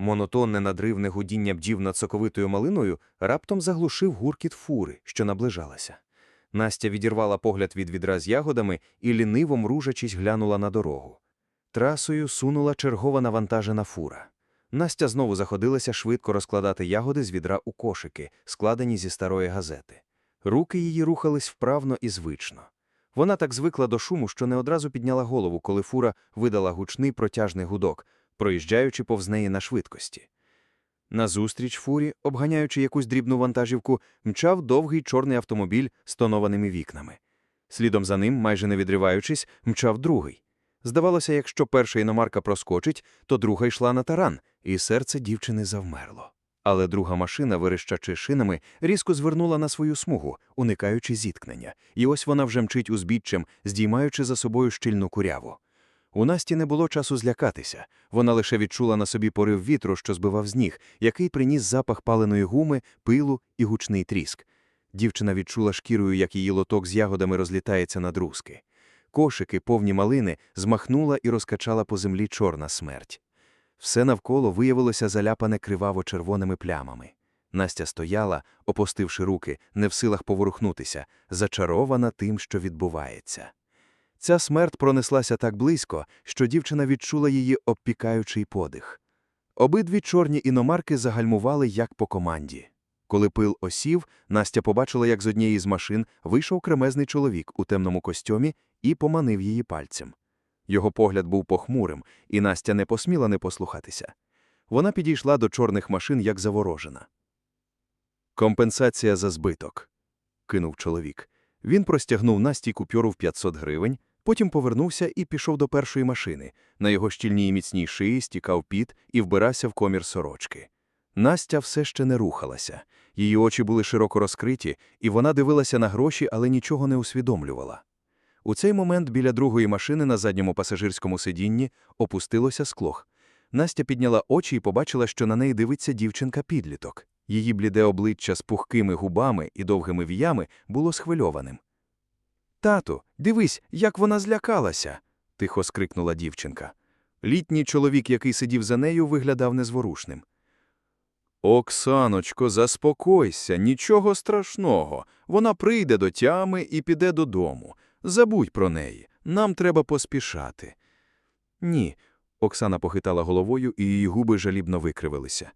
Монотонне надривне гудіння бдів над соковитою малиною раптом заглушив гуркіт фури, що наближалася. Настя відірвала погляд від відра з ягодами і ліниво мружачись глянула на дорогу. Трасою сунула чергова навантажена фура. Настя знову заходилася швидко розкладати ягоди з відра у кошики, складені зі старої газети. Руки її рухались вправно і звично. Вона так звикла до шуму, що не одразу підняла голову, коли фура видала гучний протяжний гудок, проїжджаючи повз неї на швидкості. Назустріч фурі, обганяючи якусь дрібну вантажівку, мчав довгий чорний автомобіль з тонованими вікнами. Слідом за ним, майже не відриваючись, мчав другий. Здавалося, якщо перша іномарка проскочить, то друга йшла на таран, і серце дівчини завмерло. Але друга машина, вирищачи шинами, різко звернула на свою смугу, уникаючи зіткнення, і ось вона вже мчить узбіччям, здіймаючи за собою щільну куряву. У Насті не було часу злякатися. Вона лише відчула на собі порив вітру, що збивав з ніг, який приніс запах паленої гуми, пилу і гучний тріск. Дівчина відчула шкірою, як її лоток з ягодами розлітається на друзки. Кошики, повні малини, змахнула і розкачала по землі чорна смерть. Все навколо виявилося заляпане криваво-червоними плямами. Настя стояла, опустивши руки, не в силах поворухнутися, зачарована тим, що відбувається. Ця смерть пронеслася так близько, що дівчина відчула її обпікаючий подих. Обидві чорні іномарки загальмували як по команді. Коли пил осів, Настя побачила, як з однієї з машин вийшов кремезний чоловік у темному костюмі і поманив її пальцем. Його погляд був похмурим, і Настя не посміла не послухатися. Вона підійшла до чорних машин, як заворожена. Компенсація за збиток, кинув чоловік. Він простягнув Насті купюру в 500 гривень, потім повернувся і пішов до першої машини. На його щільній міцній шиї стікав піт і вбирався в комір сорочки. Настя все ще не рухалася. Її очі були широко розкриті, і вона дивилася на гроші, але нічого не усвідомлювала. У цей момент біля другої машини на задньому пасажирському сидінні опустилося склох. Настя підняла очі і побачила, що на неї дивиться дівчинка-підліток. Її бліде обличчя з пухкими губами і довгими віями було схвильованим. Тату, дивись, як вона злякалася. тихо скрикнула дівчинка. Літній чоловік, який сидів за нею, виглядав незворушним. Оксаночко, заспокойся, нічого страшного. Вона прийде до тями і піде додому. Забудь про неї, нам треба поспішати. Ні, Оксана похитала головою, і її губи жалібно викривилися.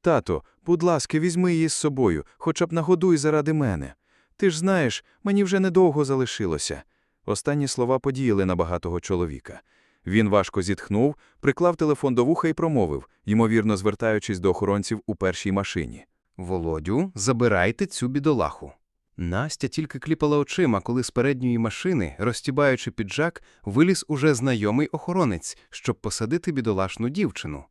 Тато, будь ласка, візьми її з собою, хоча б нагодуй заради мене. Ти ж знаєш, мені вже недовго залишилося. Останні слова подіяли на багатого чоловіка. Він важко зітхнув, приклав телефон до вуха і промовив, ймовірно звертаючись до охоронців у першій машині. Володю, забирайте цю бідолаху. Настя тільки кліпала очима, коли з передньої машини, розтібаючи піджак, виліз уже знайомий охоронець, щоб посадити бідолашну дівчину.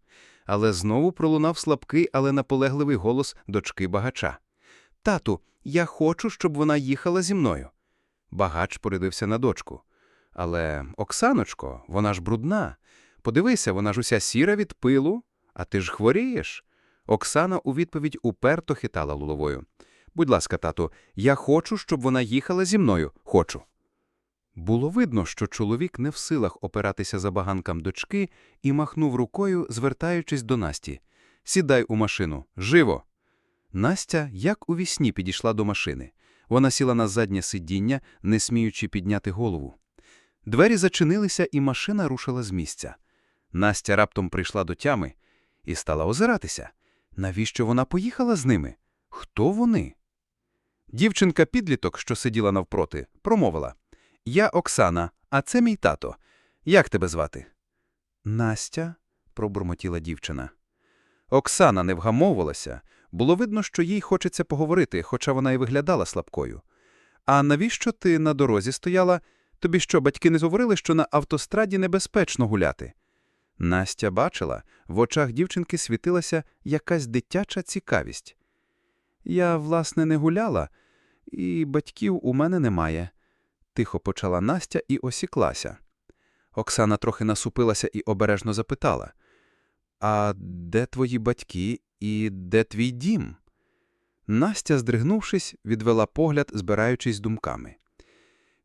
Але знову пролунав слабкий, але наполегливий голос дочки багача. Тату, я хочу, щоб вона їхала зі мною. Багач порядився на дочку. Але, Оксаночко, вона ж брудна. Подивися, вона ж уся сіра від пилу, а ти ж хворієш. Оксана у відповідь уперто хитала луловою. Будь ласка, тату, я хочу, щоб вона їхала зі мною. Хочу. Було видно, що чоловік не в силах опиратися за баганкам дочки і махнув рукою, звертаючись до Насті. Сідай у машину, живо. Настя, як у вісні, підійшла до машини. Вона сіла на заднє сидіння, не сміючи підняти голову. Двері зачинилися, і машина рушила з місця. Настя раптом прийшла до тями і стала озиратися. Навіщо вона поїхала з ними? Хто вони? Дівчинка-підліток, що сиділа навпроти, промовила Я Оксана, а це мій тато. Як тебе звати? Настя, пробурмотіла дівчина. Оксана не вгамовувалася. Було видно, що їй хочеться поговорити, хоча вона й виглядала слабкою. А навіщо ти на дорозі стояла? Тобі що, батьки не говорили, що на автостраді небезпечно гуляти? Настя бачила, в очах дівчинки світилася якась дитяча цікавість. Я, власне, не гуляла, і батьків у мене немає, тихо почала Настя і осіклася. Оксана трохи насупилася і обережно запитала: А де твої батьки і де твій дім? Настя, здригнувшись, відвела погляд, збираючись думками.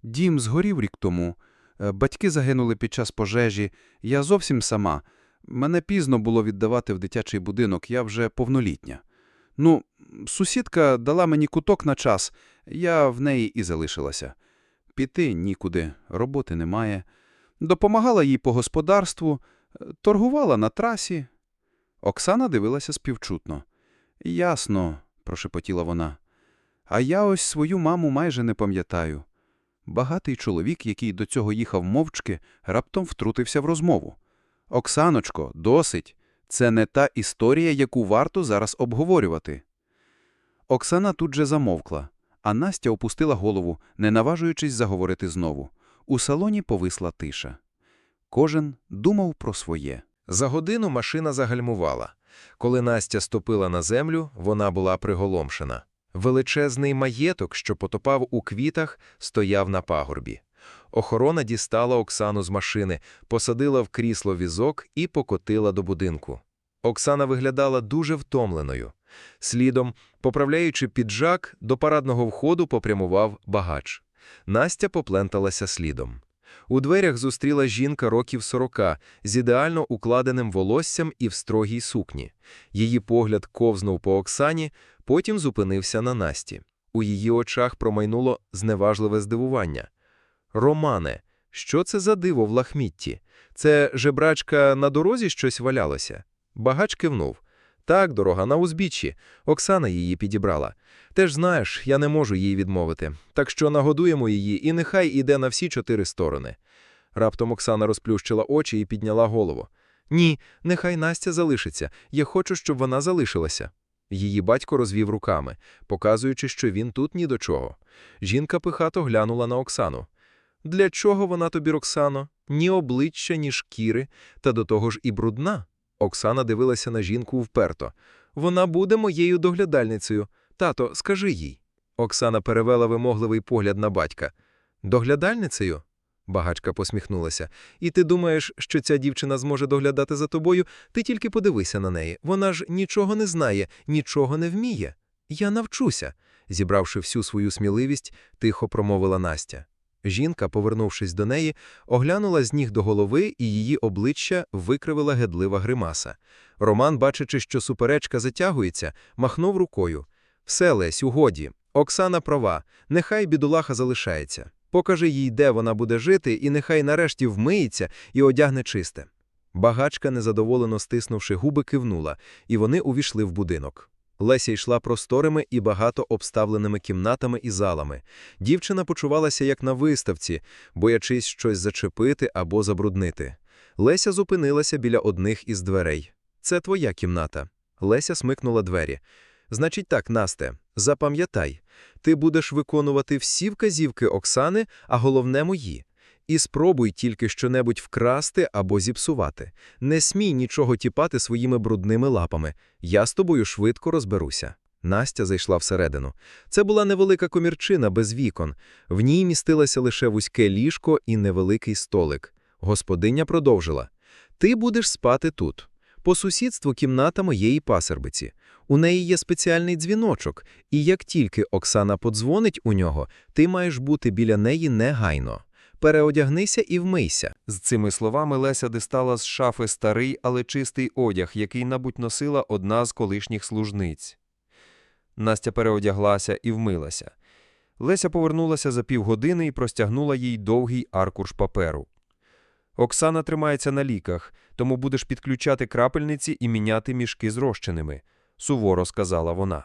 Дім згорів рік тому. Е, Батьки загинули під час пожежі, я зовсім сама. Мене пізно було віддавати в дитячий будинок, я вже повнолітня. Ну, сусідка дала мені куток на час, я в неї і залишилася. Піти нікуди, роботи немає. Допомагала їй по господарству, торгувала на трасі. Оксана дивилася співчутно. Ясно, прошепотіла вона. А я ось свою маму майже не пам'ятаю. Багатий чоловік, який до цього їхав мовчки, раптом втрутився в розмову. Оксаночко, досить. Це не та історія, яку варто зараз обговорювати. Оксана тут же замовкла, а Настя опустила голову, не наважуючись заговорити знову. У салоні повисла тиша. Кожен думав про своє. За годину машина загальмувала. Коли Настя ступила на землю, вона була приголомшена. Величезний маєток, що потопав у квітах, стояв на пагорбі. Охорона дістала Оксану з машини, посадила в крісло візок і покотила до будинку. Оксана виглядала дуже втомленою. Слідом, поправляючи піджак, до парадного входу попрямував багач. Настя попленталася слідом. У дверях зустріла жінка років сорока з ідеально укладеним волоссям і в строгій сукні. Її погляд ковзнув по Оксані, потім зупинився на Насті. У її очах промайнуло зневажливе здивування. «Романе, що це за диво в лахмітті? Це жебрачка на дорозі щось валялося?» Багач кивнув. «Так, дорога, на узбіччі. Оксана її підібрала. Теж знаєш, я не можу їй відмовити. Так що нагодуємо її, і нехай іде на всі чотири сторони». Раптом Оксана розплющила очі і підняла голову. «Ні, нехай Настя залишиться. Я хочу, щоб вона залишилася». Її батько розвів руками, показуючи, що він тут ні до чого. Жінка пихато глянула на Оксану. «Для чого вона тобі, Роксано? Ні обличчя, ні шкіри, та до того ж і брудна». Оксана дивилася на жінку вперто. «Вона буде моєю доглядальницею. Тато, скажи їй». Оксана перевела вимогливий погляд на батька. «Доглядальницею?» Багачка посміхнулася. «І ти думаєш, що ця дівчина зможе доглядати за тобою? Ти тільки подивися на неї. Вона ж нічого не знає, нічого не вміє. Я навчуся», – зібравши всю свою сміливість, тихо промовила Настя. Жінка, повернувшись до неї, оглянула з ніг до голови, і її обличчя викривила гедлива гримаса. Роман, бачачи, що суперечка затягується, махнув рукою. «Все, Лесь, угоді. Оксана права. Нехай бідолаха залишається. Покажи їй, де вона буде жити, і нехай нарешті вмиється і одягне чисте». Багачка, незадоволено стиснувши губи, кивнула, і вони увійшли в будинок. Леся йшла просторими і багато обставленими кімнатами і залами. Дівчина почувалася як на виставці, боячись щось зачепити або забруднити. Леся зупинилася біля одних із дверей. «Це твоя кімната». Леся смикнула двері. «Значить так, Насте, запам'ятай, ти будеш виконувати всі вказівки Оксани, а головне мої. І спробуй тільки щонебудь вкрасти або зіпсувати. Не смій нічого тіпати своїми брудними лапами. Я з тобою швидко розберуся. Настя зайшла всередину. Це була невелика комірчина без вікон. В ній містилося лише вузьке ліжко і невеликий столик. Господиня продовжила. Ти будеш спати тут. По сусідству кімната моєї пасербиці. У неї є спеціальний дзвіночок, і як тільки Оксана подзвонить у нього, ти маєш бути біля неї негайно. Переодягнися і вмийся. З цими словами Леся дістала з шафи старий, але чистий одяг, який, мабуть, носила одна з колишніх служниць. Настя переодяглася і вмилася. Леся повернулася за півгодини і простягнула їй довгий аркуш паперу. Оксана тримається на ліках, тому будеш підключати крапельниці і міняти мішки з розчинами, суворо сказала вона.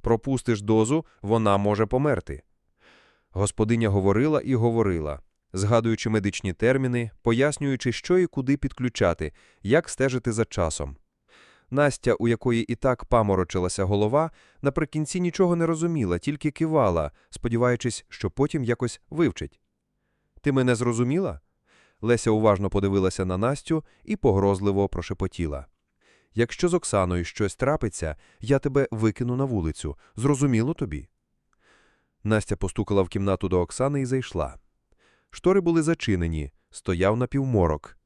Пропустиш дозу, вона може померти. Господиня говорила і говорила, згадуючи медичні терміни, пояснюючи, що і куди підключати, як стежити за часом. Настя, у якої і так паморочилася голова, наприкінці нічого не розуміла, тільки кивала, сподіваючись, що потім якось вивчить. Ти мене зрозуміла? Леся уважно подивилася на Настю і погрозливо прошепотіла. Якщо з Оксаною щось трапиться, я тебе викину на вулицю. Зрозуміло тобі? Настя постукала в кімнату до Оксани і зайшла. Штори були зачинені, стояв напівморок.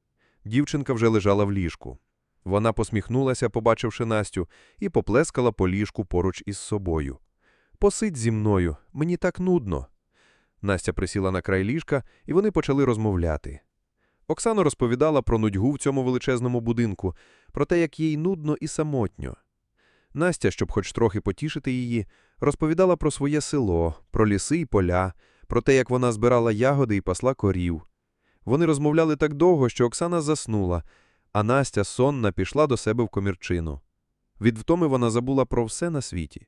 Дівчинка вже лежала в ліжку. Вона посміхнулася, побачивши Настю, і поплескала по ліжку поруч із собою. Посидь зі мною, мені так нудно. Настя присіла на край ліжка, і вони почали розмовляти. Оксана розповідала про нудьгу в цьому величезному будинку, про те, як їй нудно і самотньо. Настя, щоб хоч трохи потішити її, розповідала про своє село, про ліси і поля, про те, як вона збирала ягоди і пасла корів. Вони розмовляли так довго, що Оксана заснула, а Настя сонна пішла до себе в комірчину. Від втоми вона забула про все на світі.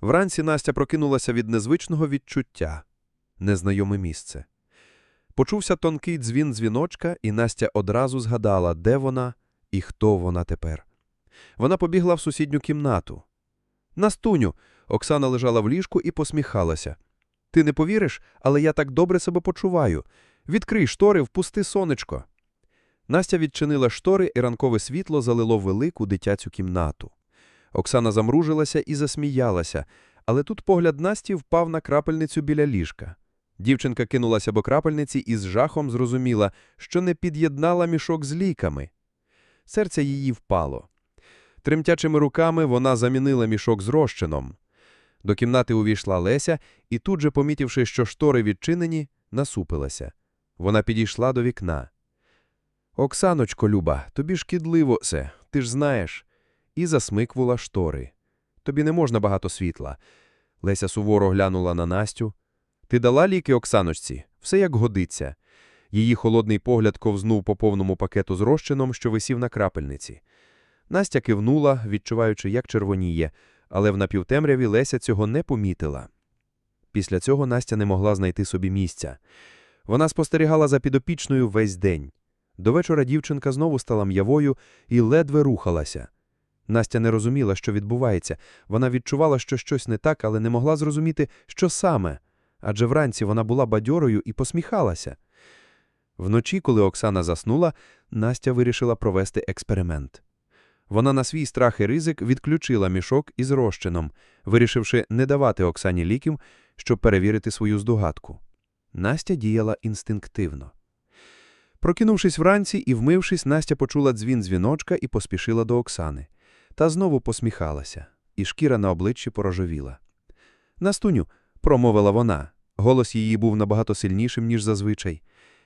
Вранці Настя прокинулася від незвичного відчуття – незнайоме місце. Почувся тонкий дзвін дзвіночка, і Настя одразу згадала, де вона і хто вона тепер. Вона побігла в сусідню кімнату. Настуню! Оксана лежала в ліжку і посміхалася. Ти не повіриш, але я так добре себе почуваю. Відкрий штори, впусти сонечко. Настя відчинила штори, і ранкове світло залило велику дитячу кімнату. Оксана замружилася і засміялася, але тут погляд Насті впав на крапельницю біля ліжка. Дівчинка кинулася до крапельниці і з жахом зрозуміла, що не під'єднала мішок з ліками. Серце її впало. Тремтячими руками вона замінила мішок з розчином. До кімнати увійшла Леся і тут же, помітивши, що штори відчинені, насупилася. Вона підійшла до вікна. Оксаночко, Люба, тобі шкідливо це, ти ж знаєш. І засмиквула штори. Тобі не можна багато світла. Леся суворо глянула на Настю. Ти дала ліки Оксаночці? Все як годиться. Її холодний погляд ковзнув по повному пакету з розчином, що висів на крапельниці. Настя кивнула, відчуваючи, як червоніє, але в напівтемряві Леся цього не помітила. Після цього Настя не могла знайти собі місця. Вона спостерігала за підопічною весь день. До вечора дівчинка знову стала м'явою і ледве рухалася. Настя не розуміла, що відбувається. Вона відчувала, що щось не так, але не могла зрозуміти, що саме. Адже вранці вона була бадьорою і посміхалася. Вночі, коли Оксана заснула, Настя вирішила провести експеримент. Вона на свій страх і ризик відключила мішок із розчином, вирішивши не давати Оксані ліків, щоб перевірити свою здогадку. Настя діяла інстинктивно. Прокинувшись вранці і вмившись, Настя почула дзвін дзвіночка і поспішила до Оксани. Та знову посміхалася, і шкіра на обличчі порожовіла. Настуню, промовила вона. Голос її був набагато сильнішим, ніж зазвичай.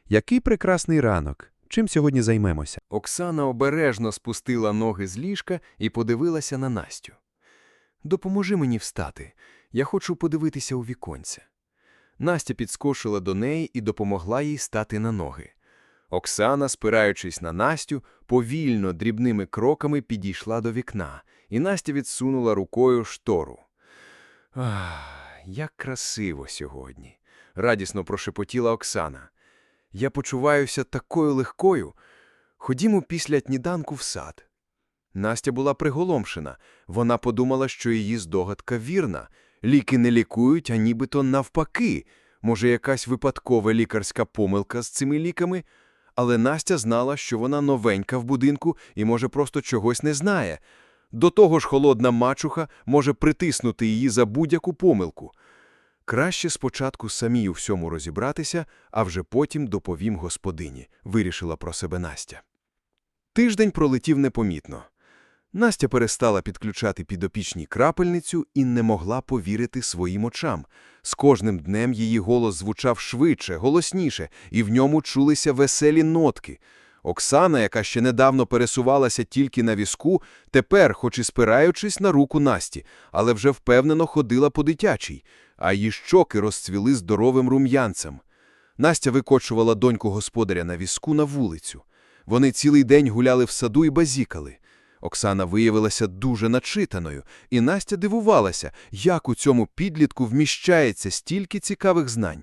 Який прекрасний ранок! Чим сьогодні займемося? Оксана обережно спустила ноги з ліжка і подивилася на Настю. Допоможи мені встати. Я хочу подивитися у віконце. Настя підскочила до неї і допомогла їй стати на ноги. Оксана, спираючись на Настю, повільно дрібними кроками підійшла до вікна, і Настя відсунула рукою штору. Ах, як красиво сьогодні, радісно прошепотіла Оксана. Я почуваюся такою легкою. Ходімо після сніданку в сад. Настя була приголомшена. Вона подумала, що її здогадка вірна. Ліки не лікують, а нібито навпаки. Може, якась випадкова лікарська помилка з цими ліками? Але Настя знала, що вона новенька в будинку і, може, просто чогось не знає. До того ж, холодна мачуха може притиснути її за будь-яку помилку. Краще спочатку самій у всьому розібратися, а вже потім доповім господині, вирішила про себе Настя. Тиждень пролетів непомітно. Настя перестала підключати підопічній крапельницю і не могла повірити своїм очам. З кожним днем її голос звучав швидше, голосніше, і в ньому чулися веселі нотки. Оксана, яка ще недавно пересувалася тільки на візку, тепер, хоч і спираючись на руку Насті, але вже впевнено ходила по дитячій, а її щоки розцвіли здоровим рум'янцем. Настя викочувала доньку господаря на візку на вулицю. Вони цілий день гуляли в саду і базікали. Оксана виявилася дуже начитаною, і Настя дивувалася, як у цьому підлітку вміщається стільки цікавих знань.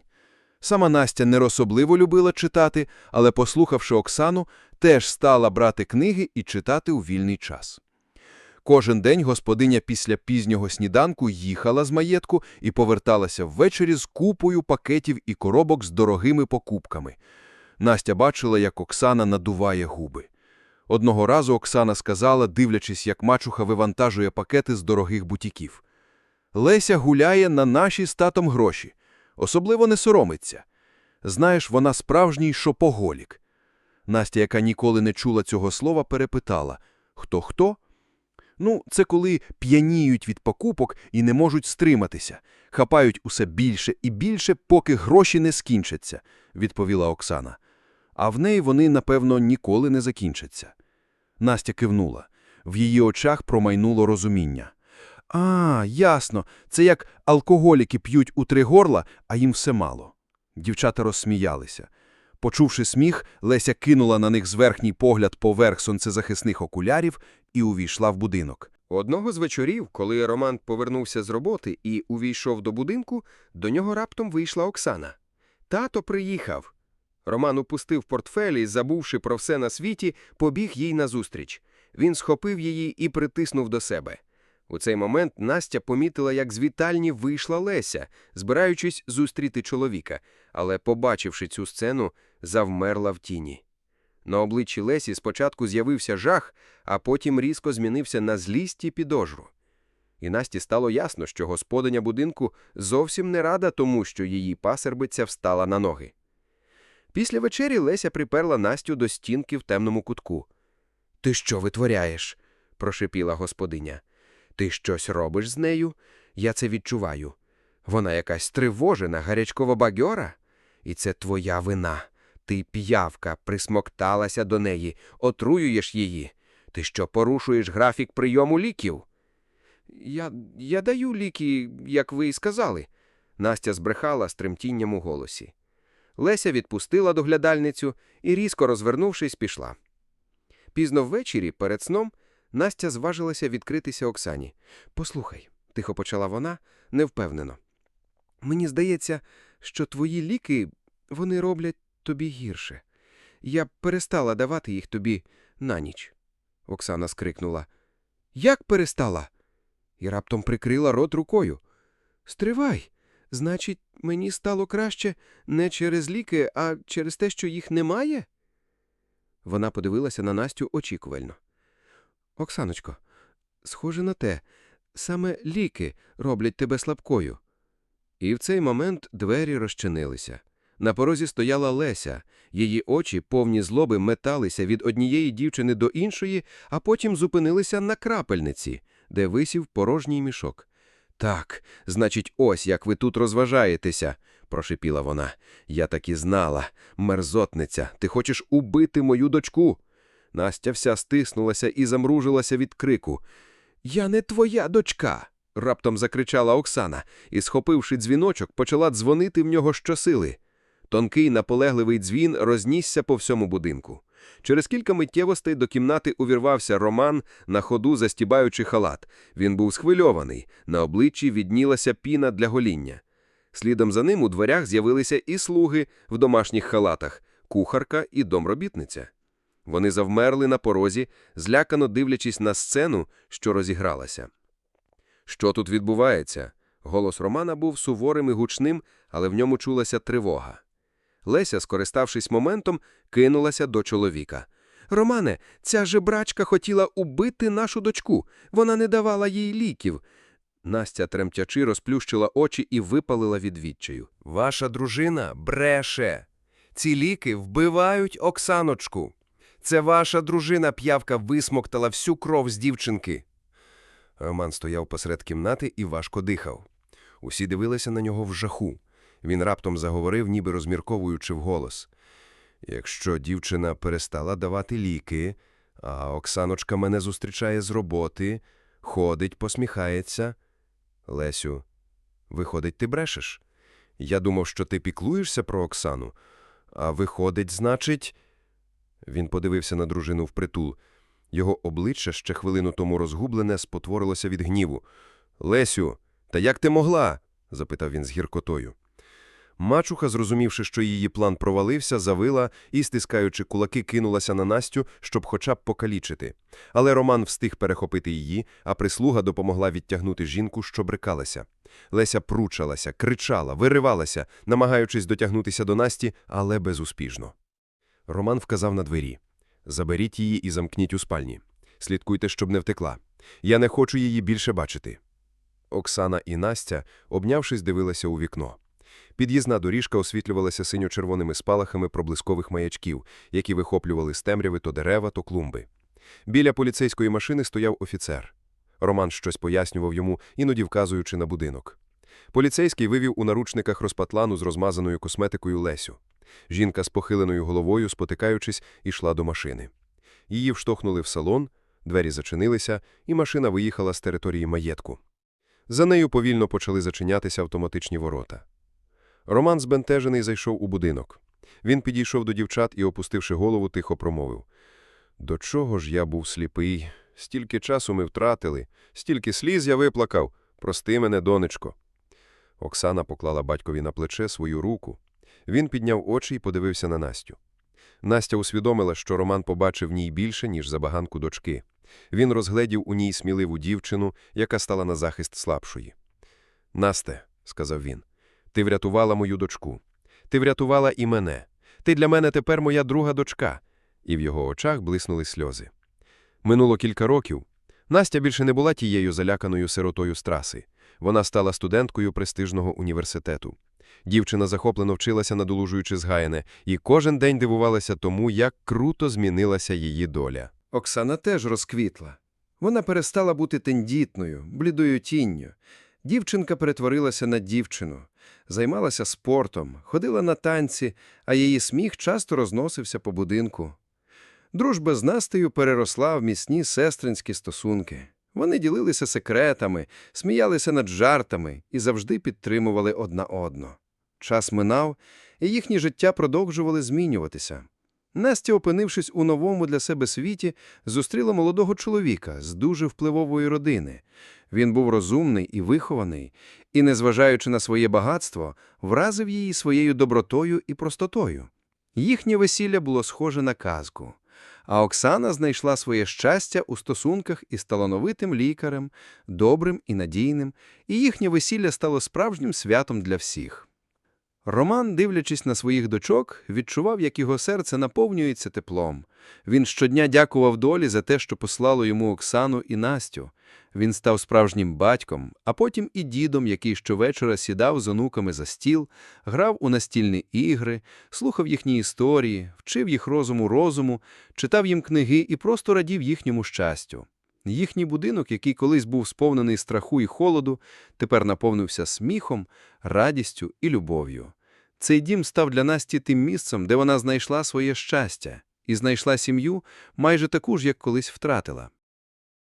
Сама Настя не особливо любила читати, але, послухавши Оксану, теж стала брати книги і читати у вільний час. Кожен день господиня після пізнього сніданку їхала з маєтку і поверталася ввечері з купою пакетів і коробок з дорогими покупками. Настя бачила, як Оксана надуває губи. Одного разу Оксана сказала, дивлячись, як мачуха вивантажує пакети з дорогих бутіків. Леся гуляє на наші з татом гроші. Особливо не соромиться. Знаєш, вона справжній шопоголік. Настя, яка ніколи не чула цього слова, перепитала «Хто-хто?» Ну, це коли п'яніють від покупок і не можуть стриматися, хапають усе більше і більше, поки гроші не скінчаться, відповіла Оксана. а в неї вони, напевно, ніколи не закінчаться. Настя кивнула. В її очах промайнуло розуміння. А, ясно, це як алкоголіки п'ють у три горла, а їм все мало. Дівчата розсміялися. Почувши сміх, Леся кинула на них зверхній погляд поверх сонцезахисних окулярів і увійшла в будинок. Одного з вечорів, коли Роман повернувся з роботи і увійшов до будинку, до нього раптом вийшла Оксана. Тато приїхав. Роман упустив портфель і, забувши про все на світі, побіг їй назустріч. Він схопив її і притиснув до себе. У цей момент Настя помітила, як з вітальні вийшла Леся, збираючись зустріти чоловіка, але, побачивши цю сцену, завмерла в тіні. На обличчі Лесі спочатку з'явився жах, а потім різко змінився на злість і підозру. І Насті стало ясно, що господиня будинку зовсім не рада тому, що її пасербиця встала на ноги. Після вечері Леся приперла Настю до стінки в темному кутку. Ти що витворяєш? прошепіла господиня. Ти щось робиш з нею? Я це відчуваю. Вона якась тривожена, гарячкова бадьора? І це твоя вина. Ти п'явка, присмокталася до неї, отруюєш її. Ти що, порушуєш графік прийому ліків? Я, я даю ліки, як ви і сказали. Настя збрехала з тремтінням у голосі. Леся відпустила доглядальницю і, різко розвернувшись, пішла. Пізно ввечері, перед сном, Настя зважилася відкритися Оксані. Послухай, тихо почала вона, невпевнено. Мені здається, що твої ліки вони роблять тобі гірше. Я перестала давати їх тобі на ніч. Оксана скрикнула. Як перестала? І раптом прикрила рот рукою. Стривай. Значить, мені стало краще не через ліки, а через те, що їх немає? Вона подивилася на Настю очікувально. Оксаночко, схоже на те, саме ліки роблять тебе слабкою. І в цей момент двері розчинилися. На порозі стояла Леся. Її очі, повні злоби, металися від однієї дівчини до іншої, а потім зупинилися на крапельниці, де висів порожній мішок. Так, значить, ось як ви тут розважаєтеся, прошипіла вона. Я так і знала. Мерзотниця, ти хочеш убити мою дочку? Настя вся стиснулася і замружилася від крику. Я не твоя дочка. раптом закричала Оксана і, схопивши дзвіночок, почала дзвонити в нього щосили. Тонкий наполегливий дзвін рознісся по всьому будинку. Через кілька миттєвостей до кімнати увірвався Роман, на ходу застібаючи халат. Він був схвильований, на обличчі віднілася піна для гоління. Слідом за ним у дверях з'явилися і слуги в домашніх халатах, кухарка і домробітниця. Вони завмерли на порозі, злякано дивлячись на сцену, що розігралася. Що тут відбувається? Голос Романа був суворим і гучним, але в ньому чулася тривога. Леся, скориставшись моментом, кинулася до чоловіка. Романе, ця жебрачка хотіла убити нашу дочку. Вона не давала їй ліків. Настя тремтячи розплющила очі і випалила від відчаю. Ваша дружина бреше. Ці ліки вбивають Оксаночку. Це ваша дружина п'явка висмоктала всю кров з дівчинки. Роман стояв посеред кімнати і важко дихав. Усі дивилися на нього в жаху. Він раптом заговорив, ніби розмірковуючи вголос. Якщо дівчина перестала давати ліки, а Оксаночка мене зустрічає з роботи, ходить, посміхається. Лесю, виходить, ти брешеш? Я думав, що ти піклуєшся про Оксану. А виходить, значить. Він подивився на дружину впритул. Його обличчя, ще хвилину тому розгублене, спотворилося від гніву. Лесю, та як ти могла? запитав він з гіркотою. Мачуха, зрозумівши, що її план провалився, завила і, стискаючи кулаки, кинулася на Настю, щоб хоча б покалічити. Але Роман встиг перехопити її, а прислуга допомогла відтягнути жінку, що брикалася. Леся пручалася, кричала, виривалася, намагаючись дотягнутися до Насті, але безуспішно. Роман вказав на двері. «Заберіть її і замкніть у спальні. Слідкуйте, щоб не втекла. Я не хочу її більше бачити». Оксана і Настя, обнявшись, дивилися у вікно. Під'їзна доріжка освітлювалася синьо-червоними спалахами проблискових маячків, які вихоплювали з темряви то дерева, то клумби. Біля поліцейської машини стояв офіцер. Роман щось пояснював йому, іноді вказуючи на будинок. Поліцейський вивів у наручниках розпатлану з розмазаною косметикою Лесю. Жінка з похиленою головою, спотикаючись, ішла до машини. Її вштовхнули в салон, двері зачинилися, і машина виїхала з території маєтку. За нею повільно почали зачинятися автоматичні ворота. Роман збентежений зайшов у будинок. Він підійшов до дівчат і, опустивши голову, тихо промовив. «До чого ж я був сліпий? Стільки часу ми втратили, стільки сліз я виплакав. Прости мене, донечко». Оксана поклала батькові на плече свою руку. Він підняв очі і подивився на Настю. Настя усвідомила, що Роман побачив в ній більше, ніж забаганку дочки. Він розгледів у ній сміливу дівчину, яка стала на захист слабшої. «Насте», — сказав він, — «ти врятувала мою дочку. Ти врятувала і мене. Ти для мене тепер моя друга дочка». І в його очах блиснули сльози. Минуло кілька років. Настя більше не була тією заляканою сиротою з траси. Вона стала студенткою престижного університету. Дівчина захоплено вчилася, надолужуючи згаяне, і кожен день дивувалася тому, як круто змінилася її доля. Оксана теж розквітла. Вона перестала бути тендітною, блідою тінню. Дівчинка перетворилася на дівчину, займалася спортом, ходила на танці, а її сміх часто розносився по будинку. Дружба з Настею переросла в міцні сестринські стосунки. Вони ділилися секретами, сміялися над жартами і завжди підтримували одна одну. Час минав, і їхні життя продовжували змінюватися. Настя, опинившись у новому для себе світі, зустріла молодого чоловіка з дуже впливової родини. Він був розумний і вихований, і, незважаючи на своє багатство, вразив її своєю добротою і простотою. Їхнє весілля було схоже на казку. А Оксана знайшла своє щастя у стосунках із талановитим лікарем, добрим і надійним, і їхнє весілля стало справжнім святом для всіх. Роман, дивлячись на своїх дочок, відчував, як його серце наповнюється теплом. Він щодня дякував долі за те, що послало йому Оксану і Настю. Він став справжнім батьком, а потім і дідом, який щовечора сідав з онуками за стіл, грав у настільні ігри, слухав їхні історії, вчив їх розуму розуму, читав їм книги і просто радів їхньому щастю. Їхній будинок, який колись був сповнений страху і холоду, тепер наповнився сміхом, радістю і любов'ю. Цей дім став для Насті тим місцем, де вона знайшла своє щастя і знайшла сім'ю майже таку ж, як колись втратила.